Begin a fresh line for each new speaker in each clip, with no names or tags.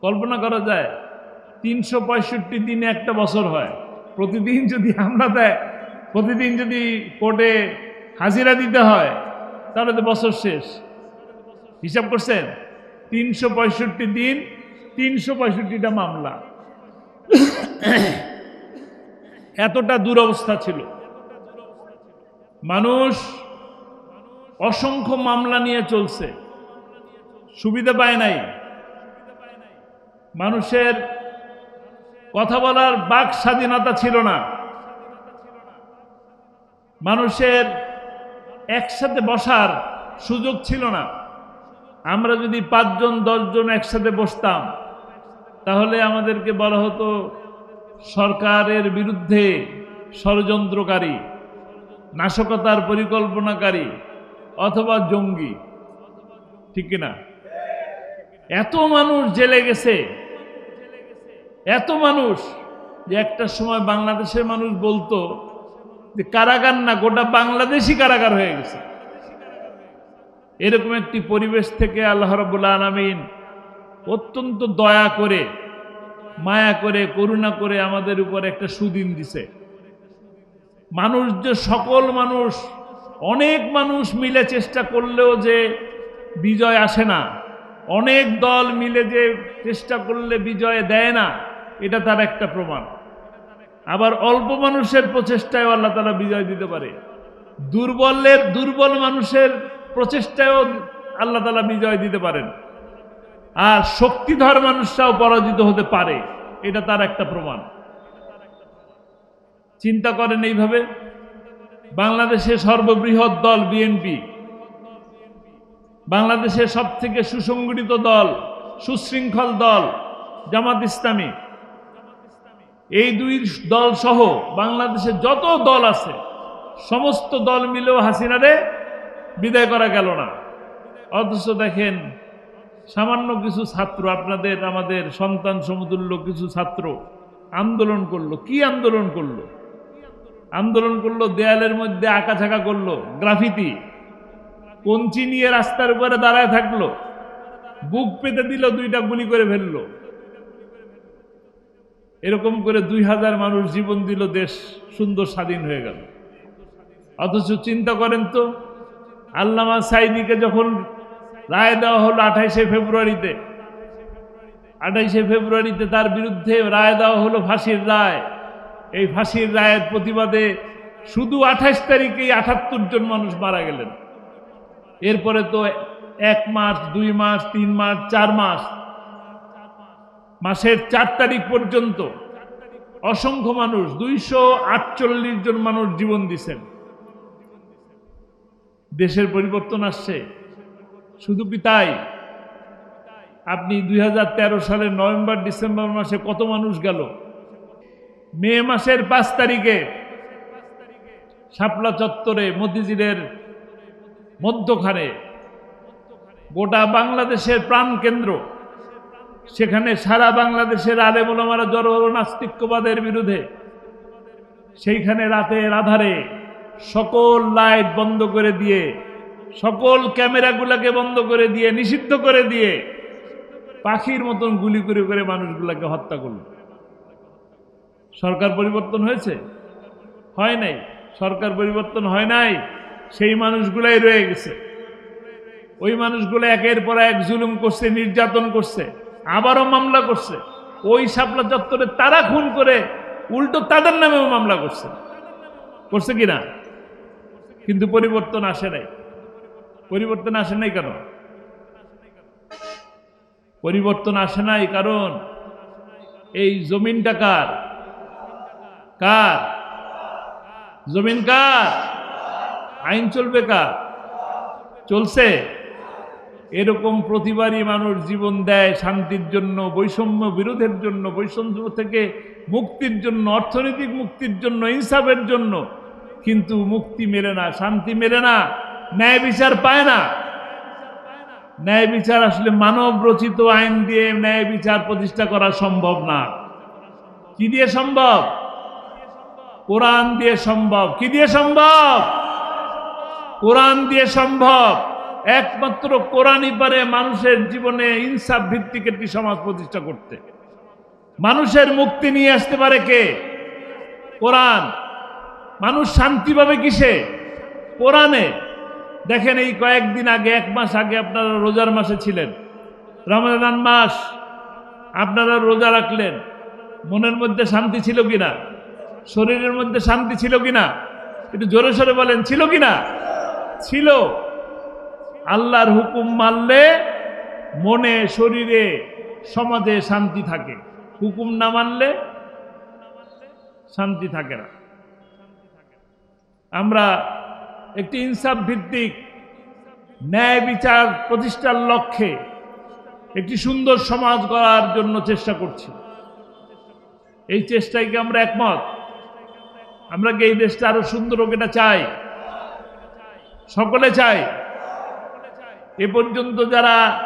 কল্পনা করা যায়, তিনশো পঁয়ষট্টি দিনে একটা বছর হয়। প্রতিদিন যদি আমরা দেয়, প্রতিদিন যদি কোর্টে হাজিরা দিতে হয়, তাহলে তো বছর শেষ। হিসাব করছেন? তিনশো পঁয়ষট্টি দিন, তিনশো পঁয়ষট্টিটা মামলা। এতটা দুরবস্থা ছিল। মানুষ অসংখ্য মামলা নিয়ে চলছে। সুবিধা পায় নাই। মানুষের কথা বলার বাক স্বাধীনতা ছিল না। মানুষের একসাথে বসার সুযোগ ছিল না। আমরা যদি পাঁচজন, দশজন একসাথে বসতাম, তাহলে আমাদেরকে বলা হতো সরকারের বিরুদ্ধে ষড়যন্ত্রকারী, নাশকতার পরিকল্পনাকারী অথবা জঙ্গি। ঠিক কিনা? এত মানুষ জেলে গেছে। এত মানুষ যে একটা সময় বাংলাদেশের মানুষ বলতো যে কারাগার না, গোটা বাংলাদেশই কারাগার হয়ে গেছে। এরকম একটি পরিবেশ থেকে আল্লাহ রবুল্লা আলমিন অত্যন্ত দয়া করে, মায়া করে, করুণা করে আমাদের উপর একটা সুদিন দিছে। মানুষ যে সকল মানুষ, অনেক মানুষ মিলে চেষ্টা করলেও যে বিজয় আসে না। অনেক দল মিলে যে চেষ্টা করলে বিজয় দেয় না, এটা তার একটা প্রমাণ। আবার অল্প মানুষের প্রচেষ্টায় আল্লাহ তারা বিজয় দিতে পারে। দুর্বলের, দুর্বল মানুষের প্রচেষ্টায়ও আল্লাহ তালা বিজয় দিতে পারেন। আর শক্তিধর মানুষরাও পরাজিত হতে পারে, এটা তার একটা প্রমাণ। চিন্তা করেন এইভাবে? বাংলাদেশের সর্ববৃহৎ দল বিএনপি বাংলাদেশের সব থেকে সুসংগঠিত দল, সুশৃঙ্খল দল জামাত ইসলামী। এই দুই দল সহ বাংলাদেশে যত দল আছে, সমস্ত দল মিলেও হাসিনারে বিদায় করা গেল না। অথচ দেখেন, সামান্য কিছু ছাত্র আপনাদের, আমাদের সন্তান সমতুল্য কিছু ছাত্র আন্দোলন করল। কি আন্দোলন করল? আন্দোলন করল, দেয়ালের মধ্যে আঁকা ছাকা করল, গ্রাফিতি। কঞ্চি নিয়ে রাস্তার উপরে দাঁড়ায় থাকল। বুক পেতে দিল, দুইটা গুলি করে ফেলল। এরকম করে দুই হাজার মানুষ জীবন দিল, দেশ সুন্দর স্বাধীন হয়ে গেল। অথচ চিন্তা করেন তো, আল্লামা সাইদিকে যখন রায় দেওয়া হলো আঠাইশে ফেব্রুয়ারিতে আঠাইশে ফেব্রুয়ারিতে তার বিরুদ্ধে রায় দেওয়া হলো ফাঁসির রায়। এই ফাঁসির রায়ের প্রতিবাদে শুধু আঠাইশ তারিখেই আঠাত্তর জন মানুষ মারা গেলেন। এরপরে তো এক মাস, দুই মাস, তিন মাস, চার মাস। মাসের চার তারিখ পর্যন্ত অসংখ্য মানুষ, দুইশো আটচল্লিশ জন মানুষ জীবন দিছেন। দেশের পরিবর্তন আসছে। শুধু কি তাই? আপনি দুই সালের নভেম্বর, ডিসেম্বর মাসে কত মানুষ গেল? মে মাসের পাঁচ তারিখে শাপলা চত্বরে মতিঝিলের মধ্যখানে, গোটা বাংলাদেশের প্রাণকেন্দ্র। সেখানে সারা বাংলাদেশের আলেমুলামারা জড়ো হল নাস্তিক্যবাদের বিরুদ্ধে। সেইখানে রাতের আধারে সকল লাইট বন্ধ করে দিয়ে, সকল ক্যামেরাগুলোকে বন্ধ করে দিয়ে, নিষিদ্ধ করে দিয়ে পাখির মতন গুলি করে করে মানুষগুলোকে হত্যা করল। সরকার পরিবর্তন হয়েছে? হয় নাই। সরকার পরিবর্তন হয় নাই? সেই মানুষগুলাই রয়ে গেছে। ওই মানুষগুলো একের পর এক জুলুম করছে, নির্যাতন করছে, আবারও মামলা করছে। ওই শাপলা চত্বরে তারা খুন করে উল্টো তাদের নামেও মামলা করছে। করছে কি না কিন্তু পরিবর্তন আসে নাই। পরিবর্তন আসে নাই কেন? পরিবর্তন আসে নাই কারণ এই জমিনটা কার? কার? জমিন কার? আইন চলবে কার? চলছে। এরকম প্রতিবারই মানুষ জীবন দেয় শান্তির জন্য, বৈষম্য বিরোধের জন্য, বৈষম্য থেকে মুক্তির জন্য, অর্থনৈতিক মুক্তির জন্য, ইনসাফের জন্য। কিন্তু মুক্তি মেলে না, শান্তি মেলে না, ন্যায় বিচার পায় না। ন্যায় বিচার আসলে মানব রচিত আইন দিয়ে ন্যায় বিচার প্রতিষ্ঠা করা সম্ভব না। কি দিয়ে সম্ভব? কোরআন দিয়ে সম্ভব। কি দিয়ে সম্ভব? কোরআন দিয়ে সম্ভব। একমাত্র কোরআনই পারে মানুষের জীবনে ইনসাফ ভিত্তিক একটি সমাজ প্রতিষ্ঠা করতে। মানুষের মুক্তি নিয়ে আসতে পারে কে? কোরআন। মানুষ শান্তি পাবে কিসে? কোরআনে। দেখেন এই কয়েকদিন আগে, এক মাস আগে আপনারা রোজার মাসে ছিলেন। রমজান মাস। আপনারা রোজা রাখলেন। মনের মধ্যে শান্তি ছিল কিনা? শরীরের মধ্যে শান্তি ছিল কিনা? একটু জোরে সোরে বলেন, ছিল কিনা? ছিল। আল্লাহর হুকুম মানলে মনে, শরীরে, সমাজে শান্তি থাকে। হুকুম না মানলে শান্তি থাকে না। আমরা একটি ইনসাফ ভিত্তিক ন্যায় বিচার প্রতিষ্ঠার লক্ষ্যে একটি সুন্দর সমাজ গড়ার জন্য চেষ্টা করছি। এই চেষ্টায় কি আমরা একমত? আমরা কি এই দেশটা আরও সুন্দর হোক এটা চাই? সকলে চাই। এ পর্যন্ত যারা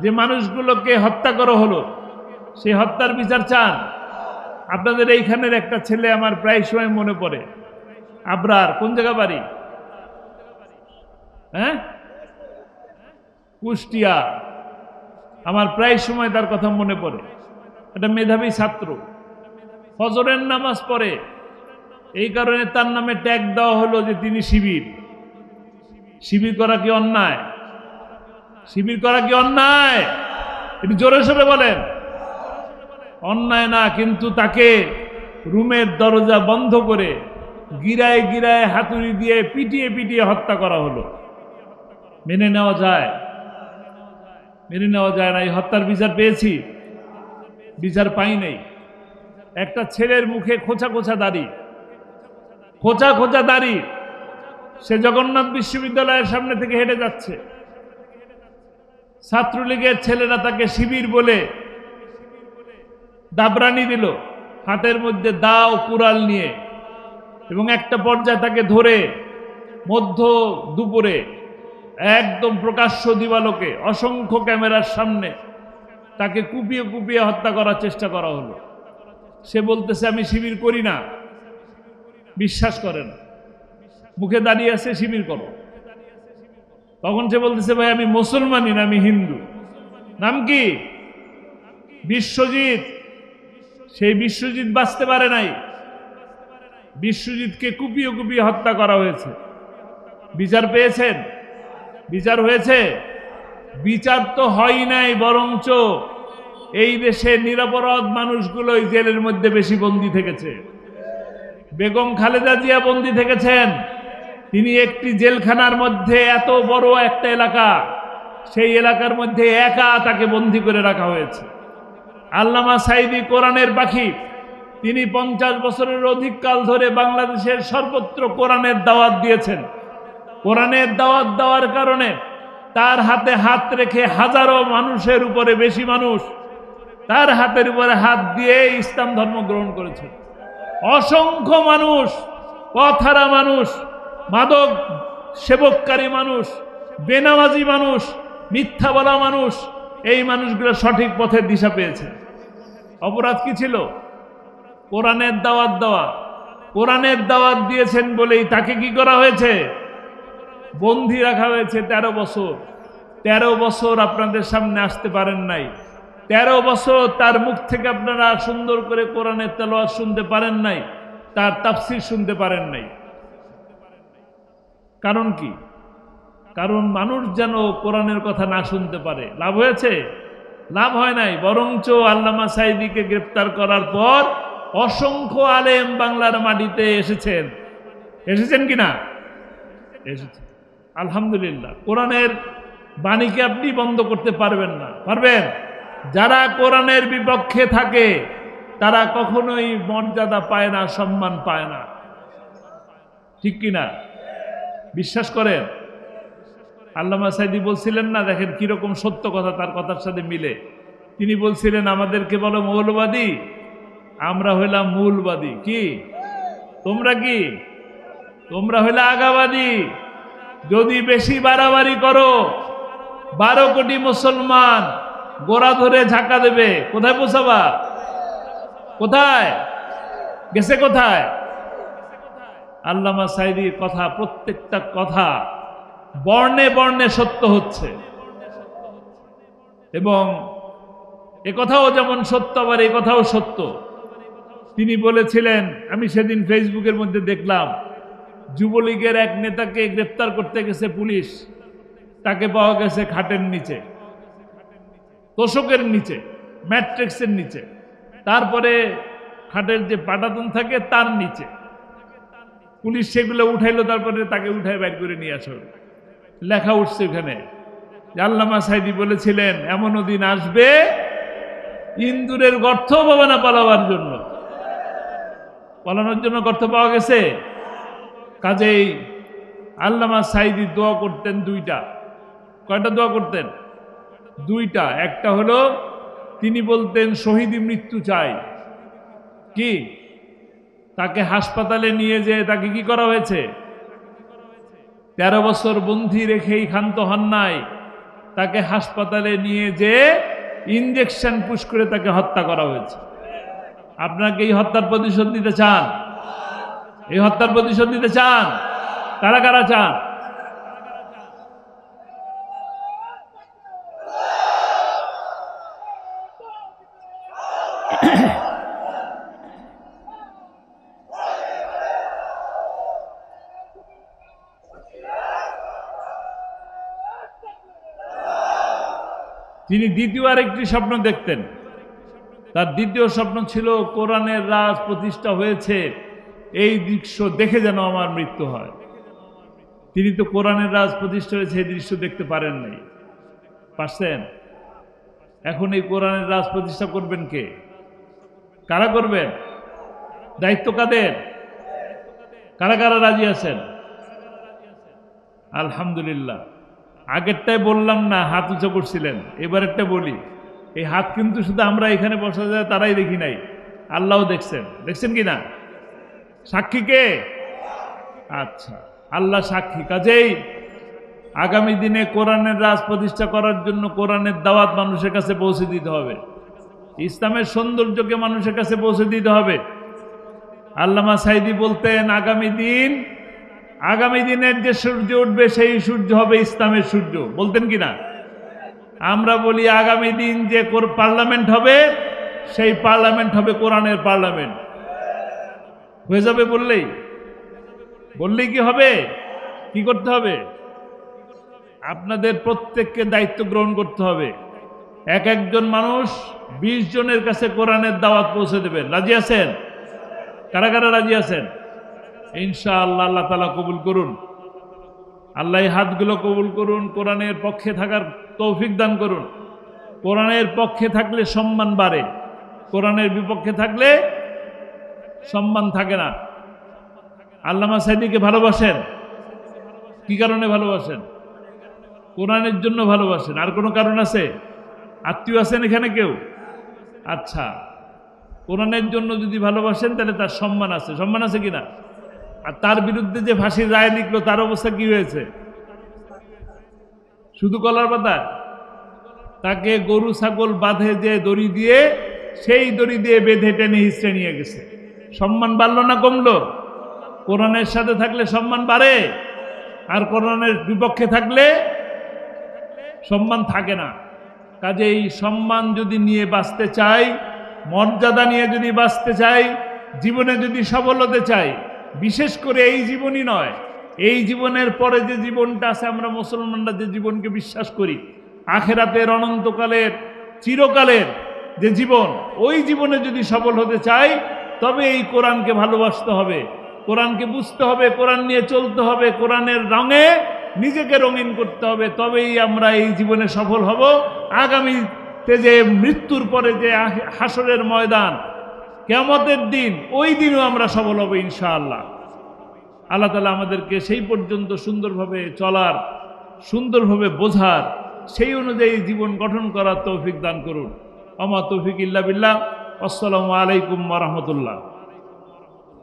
যে মানুষগুলোকে হত্যা করা হলো সেই হত্যার বিচার চান। আপনাদের এইখানের একটা ছেলে আমার প্রায় সময় মনে পড়ে। আবরার, কোন জায়গা বাড়ি? হ্যাঁ? কুষ্টিয়া। আমার প্রায় সময় তার কথা মনে পড়ে। একটা মেধাবী ছাত্র। ফজরের নামাজ পড়ে। এই কারণে তার নামে ট্যাগ দেওয়া হলো যে তিনি শিবির। শিবির করা কি অন্যায়? শিবির করা কি অন্যায়? একটু জোরে সোরে বলেন। অন্যায় না, কিন্তু তাকে রুমের দরজা বন্ধ করে গিরায় গিরায় হাতুড়ি দিয়ে পিটিয়ে পিটিয়ে হত্যা করা হলো। মেনে নেওয়া যায়। মেনে নেওয়া যায় না, এই হত্যার বিচার পেয়েছি। বিচার পাই নাই। একটা ছেলের মুখে খোঁচা খোঁচা দাড়ি। খোঁচা খোঁচা দাড়ি। সে জগন্নাথ বিশ্ববিদ্যালয়ের সামনে থেকে হেঁটে যাচ্ছে। ছাত্রলীগের ছেলেরা তাকে শিবির বলে দাবরানি দিল। হাতের মধ্যে দাও, কুড়াল নিয়ে। এবং একটা পর্যায়ে তাকে ধরে মধ্য দুপুরে একদম প্রকাশ্য দিবালোকে অসংখ্য ক্যামেরার সামনে তাকে কুপিয়ে কুপিয়ে হত্যা করার চেষ্টা করা হলো। সে বলতেছে, আমি শিবির করি না। বিশ্বাস করেন। মুখে দাঁড়িয়ে আছে, শিবির করো। তখন সে বলতেছে, ভাই, আমি মুসলমানই না, আমি হিন্দু। নাম কি? বিশ্বজিৎ। সেই বিশ্বজিৎ বাঁচতে পারে নাই। বিশ্বজিৎকে কুপিয়ে কুপিয়ে হত্যা করা হয়েছে। বিচার পেয়েছেন? বিচার হয়েছে? বিচার তো হয় নাই, বরঞ্চ এই দেশের নিরাপরাধ মানুষগুলোই জেলের মধ্যে বেশি বন্দী থেকেছে। বেগম খালেদা জিয়া বন্দী থেকেছেন। তিনি একটি জেলখানার মধ্যে এত বড় একটা এলাকা, সেই এলাকার মধ্যে একা তাকে বন্দি করে রাখা হয়েছে। আল্লামা সাইদি কোরআনের পাখি, তিনি পঞ্চাশ বছরের অধিক কাল ধরে বাংলাদেশের সর্বত্র কোরআনের দাওয়াত দিয়েছেন। কোরআনের দাওয়াত দেওয়ার কারণে তার হাতে হাত রেখে হাজারো মানুষের উপরে বেশি মানুষ তার হাতের উপরে হাত দিয়ে ইসলাম ধর্ম গ্রহণ করেছে। অসংখ্য মানুষ পথহারা মানুষ মাদক সেবককারী মানুষ, বেনামাজি মানুষ, মিথ্যা বলা মানুষ, এই মানুষগুলো সঠিক পথের দিশা পেয়েছে। অপরাধ কি ছিল? কোরআনের দাওয়াত দেওয়া। কোরআনের দাওয়াত দিয়েছেন বলেই তাকে কি করা হয়েছে? বন্দি রাখা হয়েছে ১৩ বছর। ১৩ বছর আপনাদের সামনে আসতে পারেন নাই। ১৩ বছর তার মুখ থেকে আপনারা সুন্দর করে কোরআনের তেলোয়াত শুনতে পারেন নাই, তার তাফসির শুনতে পারেন নাই। কারণ কি? কারণ মানুষ যেন কোরআনের কথা না শুনতে পারে। লাভ হয়েছে? লাভ হয় নাই। বরঞ্চ আল্লামা সাইদিকে গ্রেপ্তার করার পর অসংখ্য আলেম বাংলার মাটিতে এসেছেন। এসেছেন কি না এসেছেন। আলহামদুলিল্লাহ। কোরআনের বাণীকে আপনি বন্ধ করতে পারবেন না। পারবেন? যারা কোরআনের বিপক্ষে থাকে, তারা কখনোই মর্যাদা পায় না, সম্মান পায় না। ঠিক কিনা? বিশ্বাস করেন? আল্লামা সাইদি বলছিলেন না, দেখেন কীরকম সত্য কথা, তার কথার সাথে মিলে। তিনি বলছিলেন, আমাদেরকে বলো মৌলবাদী, আমরা হইলাম মূলবাদী। কি? তোমরা কি? তোমরা হইলে আগাবাদী। যদি বেশি বাড়াবাড়ি করো, বারো কোটি মুসলমান গোড়া ধরে ঝাঁকা দেবে। কোথায় পৌঁছাবা? কোথায়? গেছে কোথায়? আল্লামা সাইদির কথা, প্রত্যেকটা কথা বর্ণে বর্ণে সত্য হচ্ছে। এবং এ কথাও যেমন সত্য, আবার এ কথাও সত্য। তিনি বলেছিলেন, আমি সেদিন ফেসবুকের মধ্যে দেখলাম, যুবলীগের এক নেতাকে গ্রেপ্তার করতে গেছে পুলিশ। তাকে পাওয়া গেছে খাটের নিচে, তোষকের নিচে, ম্যাট্রিক্সের নিচে। তারপরে খাটের যে পাটাতন থাকে, তার নিচে। পুলিশ সেগুলো উঠাইলো, তারপরে তাকে উঠায় বাইর করে নিয়ে আসো। লেখা উঠছে ওখানে আল্লামা সাইদি বলেছিলেন, এমনও দিন আসবে ইন্দুরের গর্ত পাবে না পালাবার জন্য। পালানোর জন্য গর্ত পাওয়া গেছে। কাজেই আল্লামা সাইদি দোয়া করতেন দুইটা। কয়টা দোয়া করতেন? দুইটা। একটা হলো, তিনি বলতেন, শহীদি মৃত্যু চাই। কি? তাকে হাসপাতালে নিয়ে যেয়ে তাকে কি করা হয়েছে? তেরো বছর বন্ধি রেখেই ক্ষান্ত হন নাই। তাকে হাসপাতালে নিয়ে যে ইঞ্জেকশন পুশ করে তাকে হত্যা করা হয়েছে। আপনাকে এই হত্যার প্রতিশোধ নিতে চান? এই হত্যার প্রতিশোধ নিতে চান? কারা কারা চান? তিনি দ্বিতীয় আরেকটি স্বপ্ন দেখতেন। তার দ্বিতীয় স্বপ্ন ছিল, কোরআনের রাজ প্রতিষ্ঠা হয়েছে, এই দৃশ্য দেখে যেন আমার মৃত্যু হয়। তিনি তো কোরআনের রাজ প্রতিষ্ঠা হয়েছে, এই দৃশ্য দেখতে পারেন নাই। পারছেন? এখন এই কোরআনের রাজ প্রতিষ্ঠা করবেন কে? কারা করবেন? দায়িত্ব কাদের? কারা কারা রাজি আছেন? আলহামদুলিল্লাহ। আগেরটাই বললাম না, হাত উঁচু করছিলেন। এবারেরটা বলি, এই হাত কিন্তু শুধু আমরা এখানে বসা যায়, তারাই দেখি নাই। আল্লাহও দেখছেন। দেখছেন কি না? সাক্ষী কে? আচ্ছা আল্লাহ সাক্ষী। কাজেই আগামী দিনে কোরআনের রাজ প্রতিষ্ঠা করার জন্য কোরআনের দাওয়াত মানুষের কাছে পৌঁছে দিতে হবে। ইসলামের সৌন্দর্যকে মানুষের কাছে পৌঁছে দিতে হবে। আল্লামা সাইদি বলতেন, আগামী দিন আগামী দিনের যে সূর্য উঠবে, সেই সূর্য হবে ইসলামের সূর্য। বলতেন কি না আমরা বলি আগামী দিন যে পার্লামেন্ট হবে, সেই পার্লামেন্ট হবে কোরআনের পার্লামেন্ট। হয়ে যাবে বললেই। বললেই কি হবে? কি করতে হবে? আপনাদের প্রত্যেককে দায়িত্ব গ্রহণ করতে হবে। এক একজন মানুষ বিশ জনের কাছে কোরআনের দাওয়াত পৌঁছে দেবেন। রাজি আছেন? কারা কারা রাজি আছেন? ইনশা আল্লাহ আল্লাহ তালা কবুল করুন। আল্লাহ হাতগুলো কবুল করুন, কোরআনের পক্ষে থাকার তৌফিক দান করুন। কোরআনের পক্ষে থাকলে সম্মান বাড়ে। কোরআনের বিপক্ষে থাকলে সম্মান থাকে না। আল্লামা সাইদিকে ভালোবাসেন। কি কারণে ভালোবাসেন? কোরআনের জন্য ভালোবাসেন। আর কোনো কারণ আছে? আত্মীয় আছেন এখানে কেউ? আচ্ছা। কোরআনের জন্য যদি ভালোবাসেন, তাহলে তার সম্মান আছে। সম্মান আছে কিনা? আর তার বিরুদ্ধে যে ফাঁসির রায় লিখলো, তার অবস্থা কি হয়েছে? শুধু কলার পাতা? তাকে গরু, ছাগল বাঁধে যে দড়ি দিয়ে, সেই দড়ি দিয়ে বেঁধে টেনে হিসড়ে নিয়ে গেছে। সম্মান বাড়লো না কমলো? কোরআনের সাথে থাকলে সম্মান বাড়ে? আর কোরআনের বিপক্ষে থাকলে সম্মান থাকে না। কাজেই সম্মান যদি নিয়ে বাঁচতে চাই, মর্যাদা নিয়ে যদি বাঁচতে চাই, জীবনে যদি সফল হতে চাই বিশেষ করে এই জীবনই নয়। এই জীবনের পরে যে জীবনটা আছে, আমরা মুসলমানরা যে জীবনকে বিশ্বাস করি, আখেরাতের অনন্তকালের, চিরকালের যে জীবন, ওই জীবনে যদি সফল হতে চাই, তবে এই কোরআনকে ভালোবাসতে হবে। কোরআনকে বুঝতে হবে, কোরআন নিয়ে চলতে হবে, কোরআনের রঙে নিজেকে রঙিন করতে হবে, তবেই আমরা এই জীবনে সফল হব। আগামীতে যে মৃত্যুর পরে যে হাসরের ময়দান কেমতের দিন, ওই দিনও আমরা সফল হব ইনশাআল্লাহ। আল্লাহ তালা আমাদেরকে সেই পর্যন্ত সুন্দরভাবে চলার, সুন্দরভাবে বোঝার, সেই অনুযায়ী জীবন গঠন করার তৌফিক দান করুন। আমা তৌফিক ইল্লা বিল্লাহ। আসসালামু আলাইকুম রহমতুল্লাহ।